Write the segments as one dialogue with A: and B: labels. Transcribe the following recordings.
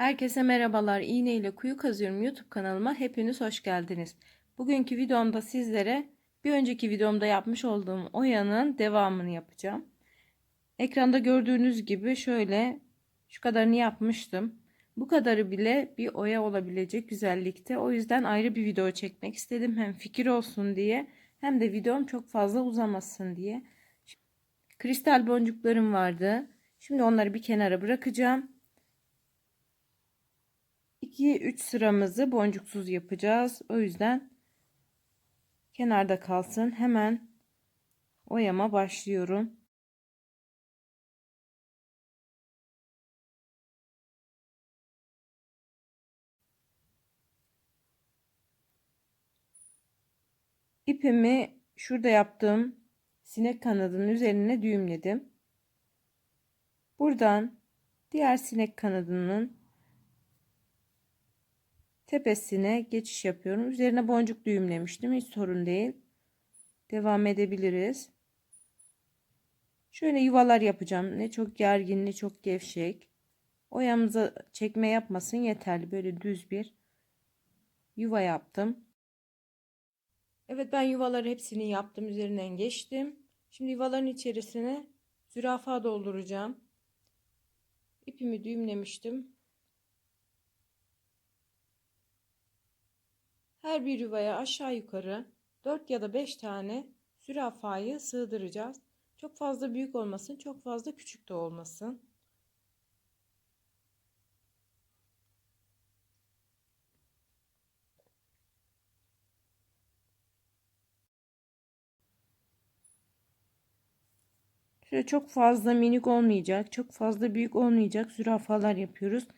A: Herkese merhabalar. İğne ile kuyu kazıyorum YouTube kanalıma hepiniz hoş geldiniz. Bugünkü videomda sizlere bir önceki videomda yapmış olduğum oyanın devamını yapacağım. Ekranda gördüğünüz gibi şöyle şu kadarını yapmıştım. Bu kadarı bile bir oya olabilecek güzellikte. O yüzden ayrı bir video çekmek istedim. Hem fikir olsun diye hem de videom çok fazla uzamasın diye. Kristal boncuklarım vardı. Şimdi onları bir kenara bırakacağım. 2-3 sıramızı boncuksuz yapacağız. O yüzden kenarda kalsın. Hemen oyama başlıyorum. İpimi şurada yaptığım sinek kanadının üzerine düğümledim. Buradan diğer sinek kanadının tepesine geçiş yapıyorum. Üzerine boncuk düğümlemiştim. Hiç sorun değil. Devam edebiliriz. Şöyle yuvalar yapacağım. Ne çok gergin ne çok gevşek. Oyamıza çekme yapmasın yeterli. Böyle düz bir yuva yaptım. Evet ben yuvaları hepsini yaptım. Üzerinden geçtim. Şimdi yuvaların içerisine zürafa dolduracağım. İpimi düğümlemiştim. Her bir yuvaya aşağı yukarı 4 ya da 5 tane zürafayı sığdıracağız. Çok fazla büyük olmasın, çok fazla küçük de olmasın. Şöyle çok fazla minik olmayacak, çok fazla büyük olmayacak zürafalar yapıyoruz.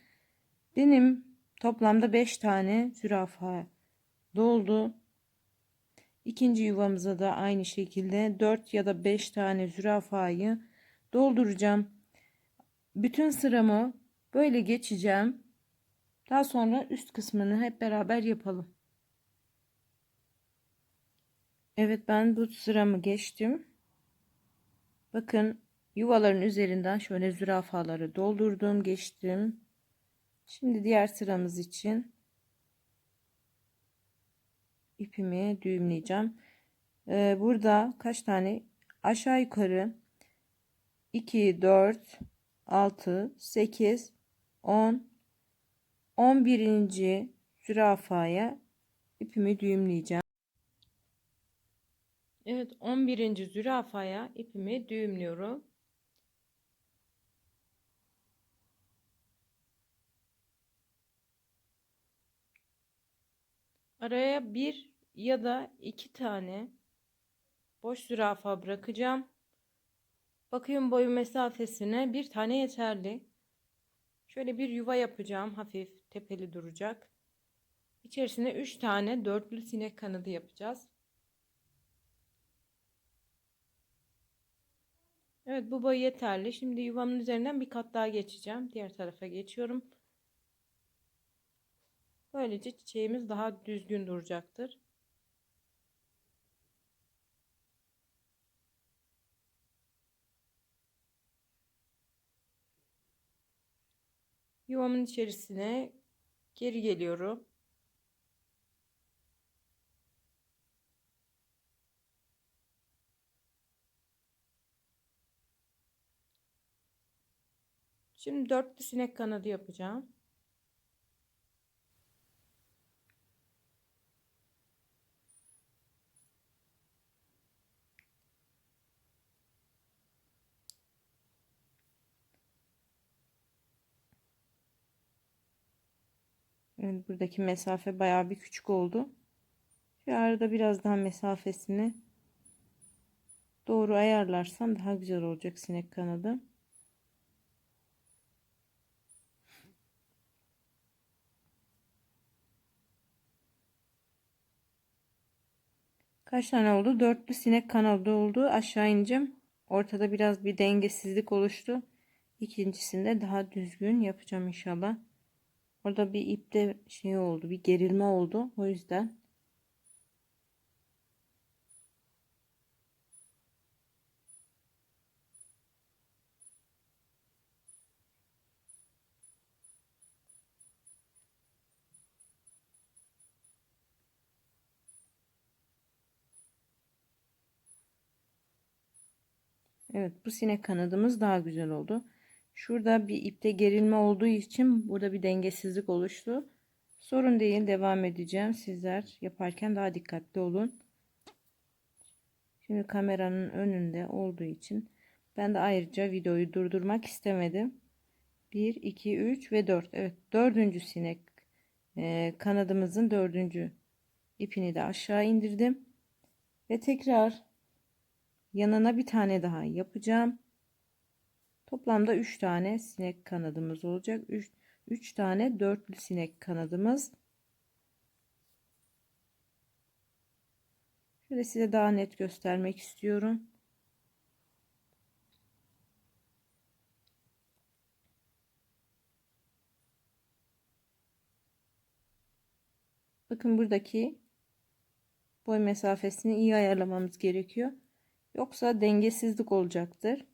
A: Benim toplamda 5 tane zürafa doldu. İkinci yuvamıza da aynı şekilde 4 ya da 5 tane zürafayı dolduracağım. Bütün sıramı böyle geçeceğim. Daha sonra üst kısmını hep beraber yapalım. Evet ben bu sıramı geçtim. Bakın yuvaların üzerinden şöyle zürafaları doldurdum, geçtim. Şimdi diğer sıramız için ipimi düğümleyeceğim. Ee, burada kaç tane aşağı yukarı 2 4 6 8 10 11. zürafaya ipimi düğümleyeceğim. Evet 11. zürafaya ipimi düğümlüyorum. Araya bir ya da iki tane boş zürafa bırakacağım. Bakıyorum boyu mesafesine bir tane yeterli. Şöyle bir yuva yapacağım. Hafif tepeli duracak. İçerisine üç tane dörtlü sinek kanadı yapacağız. Evet bu boy yeterli. Şimdi yuvamın üzerinden bir kat daha geçeceğim. Diğer tarafa geçiyorum. Böylece çiçeğimiz daha düzgün duracaktır. Yuvamın içerisine geri geliyorum. Şimdi dörtlü sinek kanadı yapacağım. Evet, buradaki mesafe bayağı bir küçük oldu. Şu arada biraz daha mesafesini doğru ayarlarsam daha güzel olacak sinek kanadı. Kaç tane oldu? Dörtlü sinek kanadı oldu. Aşağı ineceğim. Ortada biraz bir dengesizlik oluştu. İkincisinde daha düzgün yapacağım inşallah. Orada bir ipte şey oldu, bir gerilme oldu. O yüzden Evet bu sinek kanadımız daha güzel oldu. Şurada bir ipte gerilme olduğu için burada bir dengesizlik oluştu. Sorun değil devam edeceğim. Sizler yaparken daha dikkatli olun. Şimdi kameranın önünde olduğu için ben de ayrıca videoyu durdurmak istemedim. 1, 2, 3 ve 4. Evet dördüncü sinek e, kanadımızın dördüncü ipini de aşağı indirdim. Ve tekrar yanına bir tane daha yapacağım. Toplamda 3 tane sinek kanadımız olacak. 3 3 tane dörtlü sinek kanadımız. Şöyle size daha net göstermek istiyorum. Bakın buradaki boy mesafesini iyi ayarlamamız gerekiyor. Yoksa dengesizlik olacaktır.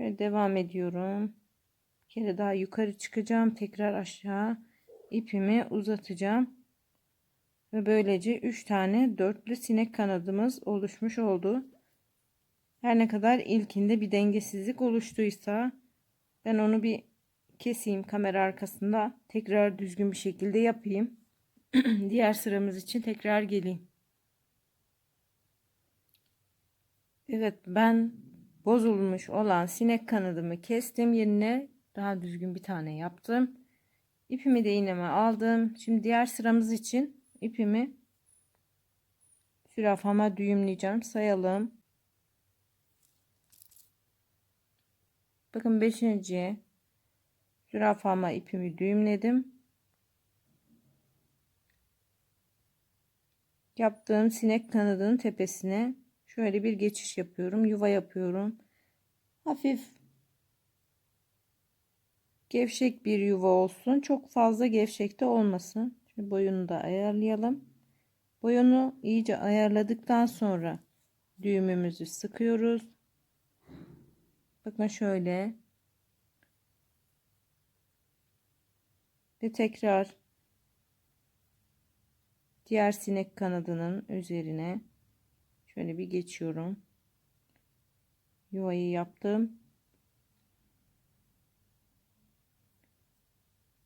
A: Şöyle devam ediyorum. Bir kere daha yukarı çıkacağım. Tekrar aşağı ipimi uzatacağım. Ve böylece 3 tane dörtlü sinek kanadımız oluşmuş oldu. Her ne kadar ilkinde bir dengesizlik oluştuysa ben onu bir keseyim kamera arkasında. Tekrar düzgün bir şekilde yapayım. Diğer sıramız için tekrar geleyim. Evet ben bozulmuş olan sinek kanadımı kestim yerine daha düzgün bir tane yaptım. İpimi de iğneme aldım. Şimdi diğer sıramız için ipimi zürafama düğümleyeceğim. Sayalım. Bakın 5. zürafama ipimi düğümledim. Yaptığım sinek kanadının tepesine şöyle bir geçiş yapıyorum. Yuva yapıyorum. Hafif gevşek bir yuva olsun. Çok fazla gevşek de olmasın. Şimdi boyunu da ayarlayalım. Boyunu iyice ayarladıktan sonra düğümümüzü sıkıyoruz. Bakın şöyle. Ve tekrar diğer sinek kanadının üzerine şöyle bir geçiyorum. Yuvayı yaptım.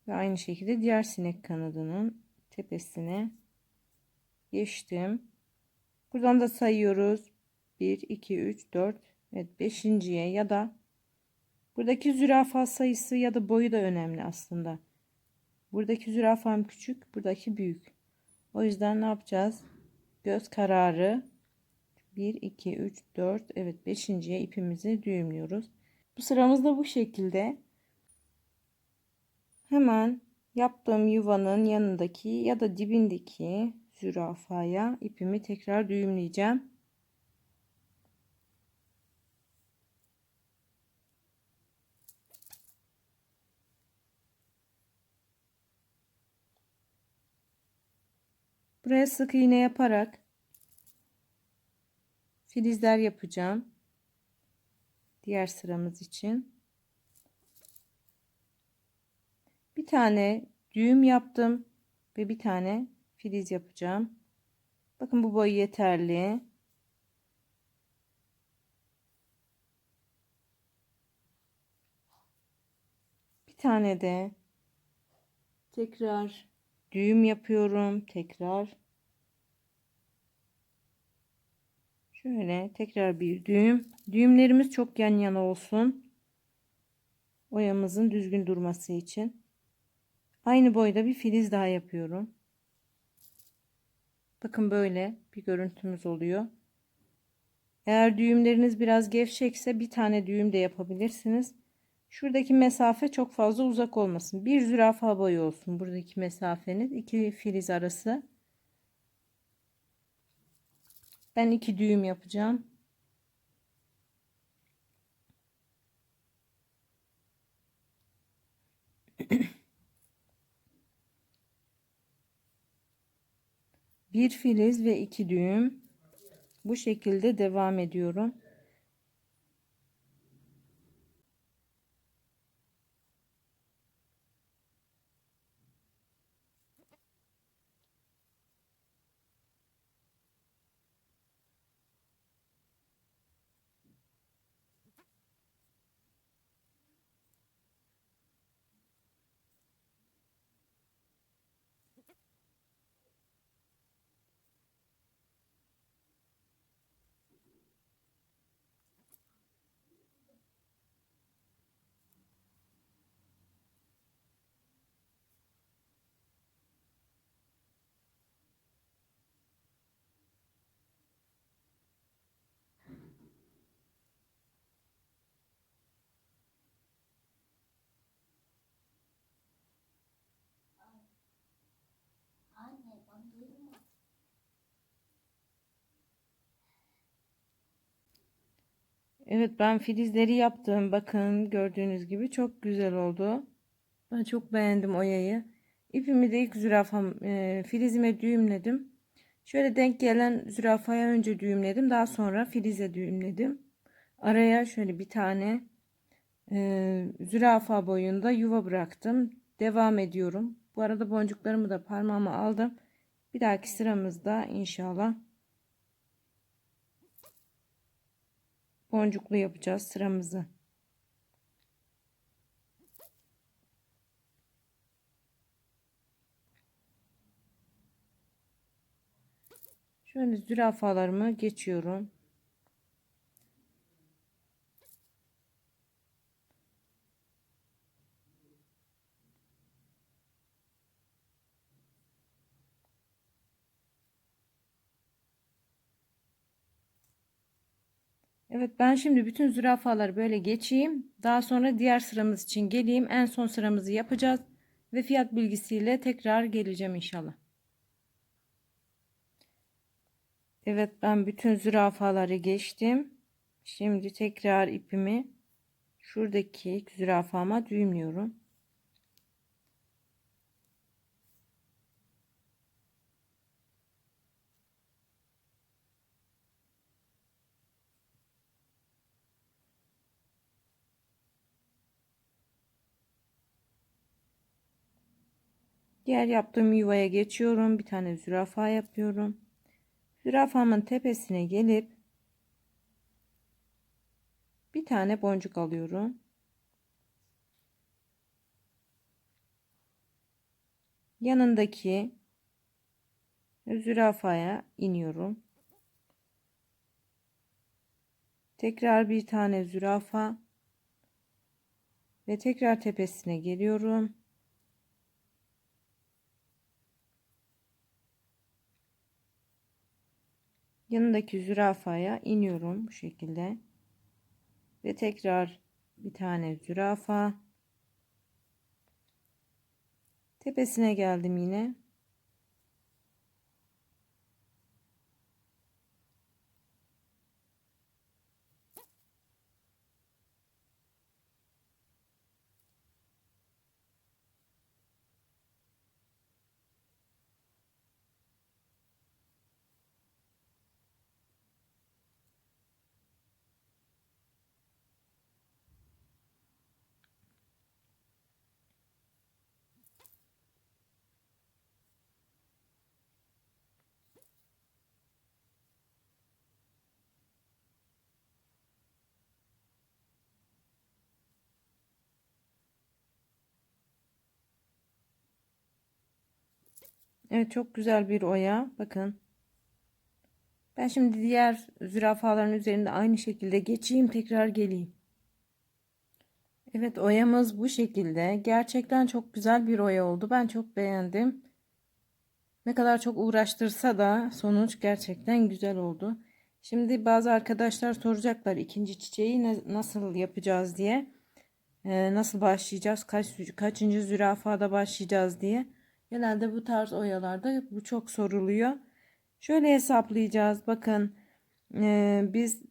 A: Ve aynı şekilde diğer sinek kanadının tepesine geçtim. Buradan da sayıyoruz. 1, 2, 3, 4. Evet 5.ye ya da buradaki zürafa sayısı ya da boyu da önemli aslında. Buradaki zürafam küçük, buradaki büyük. O yüzden ne yapacağız? Göz kararı 1, 2, 3, 4. Evet 5.ye ipimizi düğümlüyoruz. Bu sıramız da bu şekilde. Hemen yaptığım yuvanın yanındaki ya da dibindeki zürafaya ipimi tekrar düğümleyeceğim. Buraya sık iğne yaparak filizler yapacağım. Diğer sıramız için. Bir tane düğüm yaptım ve bir tane filiz yapacağım. Bakın bu boy yeterli. Bir tane de tekrar düğüm yapıyorum. Tekrar şöyle tekrar bir düğüm. Düğümlerimiz çok yan yana olsun. Oyamızın düzgün durması için. Aynı boyda bir filiz daha yapıyorum. Bakın böyle bir görüntümüz oluyor. Eğer düğümleriniz biraz gevşekse bir tane düğüm de yapabilirsiniz. Şuradaki mesafe çok fazla uzak olmasın. Bir zürafa boyu olsun buradaki mesafeniz. iki filiz arası. Ben iki düğüm yapacağım. bir filiz ve iki düğüm bu şekilde devam ediyorum. Evet ben filizleri yaptım. Bakın gördüğünüz gibi çok güzel oldu. Ben çok beğendim oyayı. İpimi de ilk zürafam e, filizime düğümledim. Şöyle denk gelen zürafaya önce düğümledim. Daha sonra filize düğümledim. Araya şöyle bir tane e, zürafa boyunda yuva bıraktım. Devam ediyorum. Bu arada boncuklarımı da parmağıma aldım. Bir dahaki sıramızda inşallah boncuklu yapacağız sıramızı. Şöyle zürafalarımı geçiyorum. Evet ben şimdi bütün zürafaları böyle geçeyim. Daha sonra diğer sıramız için geleyim. En son sıramızı yapacağız. Ve fiyat bilgisiyle tekrar geleceğim inşallah. Evet ben bütün zürafaları geçtim. Şimdi tekrar ipimi şuradaki zürafama düğümlüyorum. Diğer yaptığım yuvaya geçiyorum. Bir tane zürafa yapıyorum. Zürafamın tepesine gelip bir tane boncuk alıyorum. Yanındaki zürafaya iniyorum. Tekrar bir tane zürafa ve tekrar tepesine geliyorum. Yanındaki zürafaya iniyorum bu şekilde. Ve tekrar bir tane zürafa. Tepesine geldim yine Evet çok güzel bir oya. Bakın. Ben şimdi diğer zürafaların üzerinde aynı şekilde geçeyim. Tekrar geleyim. Evet oyamız bu şekilde. Gerçekten çok güzel bir oya oldu. Ben çok beğendim. Ne kadar çok uğraştırsa da sonuç gerçekten güzel oldu. Şimdi bazı arkadaşlar soracaklar ikinci çiçeği nasıl yapacağız diye. Ee, nasıl başlayacağız? Kaç, kaçıncı zürafada başlayacağız diye. Genelde bu tarz oyalarda bu çok soruluyor. Şöyle hesaplayacağız. Bakın e, biz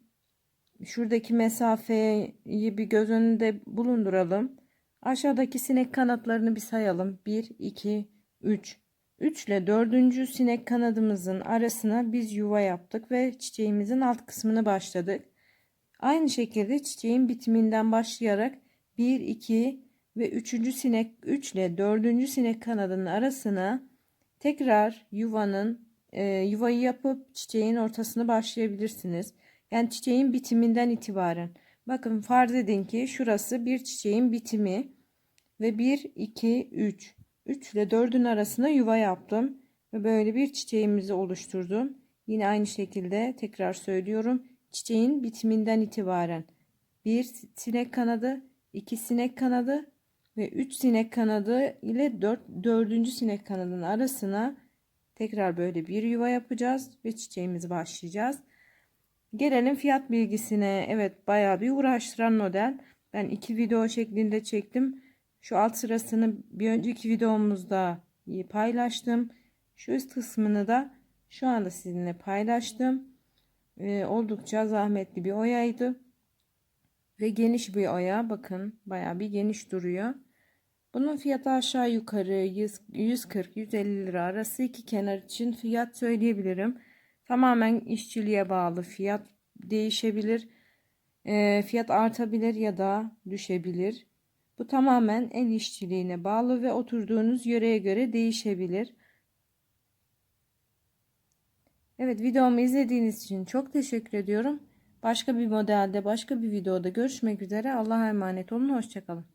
A: şuradaki mesafeyi bir göz önünde bulunduralım. Aşağıdaki sinek kanatlarını bir sayalım. 1, 2, 3. 3 ile 4. sinek kanadımızın arasına biz yuva yaptık ve çiçeğimizin alt kısmını başladık. Aynı şekilde çiçeğin bitiminden başlayarak 1, 2, ve üçüncü sinek 3 ile dördüncü sinek kanadının arasına tekrar yuvanın e, yuvayı yapıp çiçeğin ortasını başlayabilirsiniz. Yani çiçeğin bitiminden itibaren. Bakın farz edin ki şurası bir çiçeğin bitimi ve 1 2 3 3 ile 4'ün arasına yuva yaptım ve böyle bir çiçeğimizi oluşturdum. Yine aynı şekilde tekrar söylüyorum. Çiçeğin bitiminden itibaren bir sinek kanadı, iki sinek kanadı ve 3 sinek kanadı ile 4 4. sinek kanadının arasına tekrar böyle bir yuva yapacağız ve çiçeğimizi başlayacağız. Gelelim fiyat bilgisine. Evet bayağı bir uğraştıran model. Ben iki video şeklinde çektim. Şu alt sırasını bir önceki videomuzda paylaştım. Şu üst kısmını da şu anda sizinle paylaştım. Ee, oldukça zahmetli bir oyaydı. Ve geniş bir oya bakın baya bir geniş duruyor. Bunun fiyatı aşağı yukarı 140-150 lira arası iki kenar için fiyat söyleyebilirim. Tamamen işçiliğe bağlı fiyat değişebilir. E, fiyat artabilir ya da düşebilir. Bu tamamen el işçiliğine bağlı ve oturduğunuz yöreye göre değişebilir. Evet videomu izlediğiniz için çok teşekkür ediyorum. Başka bir modelde başka bir videoda görüşmek üzere. Allah'a emanet olun. Hoşçakalın.